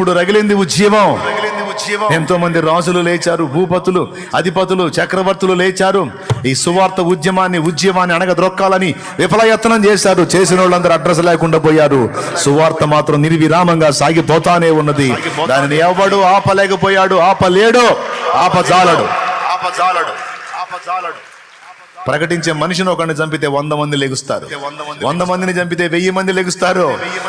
ఇప్పుడు రగిలింది ఉజ్జీవం. ఎంతో మంది రాజులు లేచారు భూపతులు అధిపతులు చక్రవర్తులు లేచారు. ఈ సువార్త ఉద్యమాన్ని ఉద్యమాన్ని అణగద్రొక్కాలని విఫలయత్నం చేశారు. చేసిన వాళ్ళందరూ అడ్రస్ లేకుండా పోయారు. సువార్త మాత్రం నిర్విరామంగా సాగిపోతానే ఉన్నది. దానిని ఎవడు ఆపలేకపోయాడు? ఆపలేడు ఆపజాలడు. ఆపజాలడు. ఆపజాలడు. ప్రకటించే మనిషిని ఒకరిని చంపితే వంద మంది లెగుస్తారు. వంద మందిని చంపితే వెయ్యి మంది లెగుస్తారు.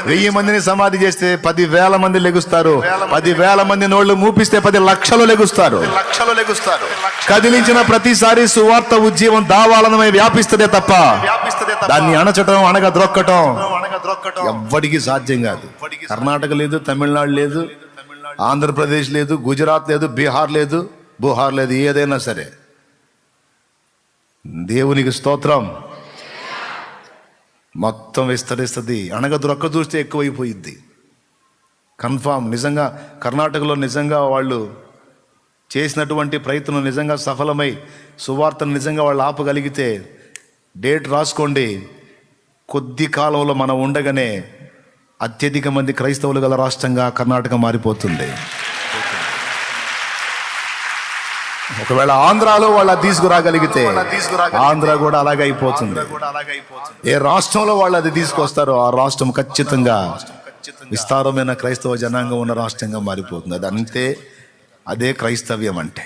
వెయ్యి మందిని సమాధి చేస్తే పది వేల మంది లెగుస్తారు. పది వేల మంది నోళ్ళు మూపిస్తే పది లక్షలు లెగుస్తారు. లక్షలు లెగుస్తారు కదిలించిన ప్రతిసారి సువార్త ఉద్యమం దావాలనమై వ్యాపిస్తుందే తప్ప దాన్ని అణచటం అనగా ద్రొక్కటం ఎవ్వడికి సాధ్యం కాదు. కర్ణాటక లేదు తమిళనాడు లేదు ఆంధ్రప్రదేశ్ లేదు గుజరాత్ లేదు బీహార్ లేదు బుహార్ లేదు ఏదైనా సరే. దేవునికి స్తోత్రం. మొత్తం విస్తరిస్తుంది. అనగా దొరక్క చూస్తే ఎక్కువైపోయిద్ది. కన్ఫామ్ నిజంగా కర్ణాటకలో నిజంగా వాళ్ళు చేసినటువంటి ప్రయత్నం నిజంగా సఫలమై సువార్తను నిజంగా వాళ్ళు ఆపగలిగితే డేట్ రాసుకోండి. కొద్ది కాలంలో మనం ఉండగానే అత్యధిక మంది క్రైస్తవులు గల రాష్ట్రంగా కర్ణాటక మారిపోతుంది. ఒకవేళ ఆంధ్రాలో వాళ్ళు అది తీసుకురాగలిగితే ఆంధ్ర కూడా అలాగే అయిపోతుంది. ఏ రాష్ట్రంలో వాళ్ళు అది తీసుకొస్తారో ఆ రాష్ట్రం ఖచ్చితంగా విస్తారమైన క్రైస్తవ జనాంగం ఉన్న రాష్ట్రంగా మారిపోతుంది. అది అంతే అదే క్రైస్తవ్యం అంటే.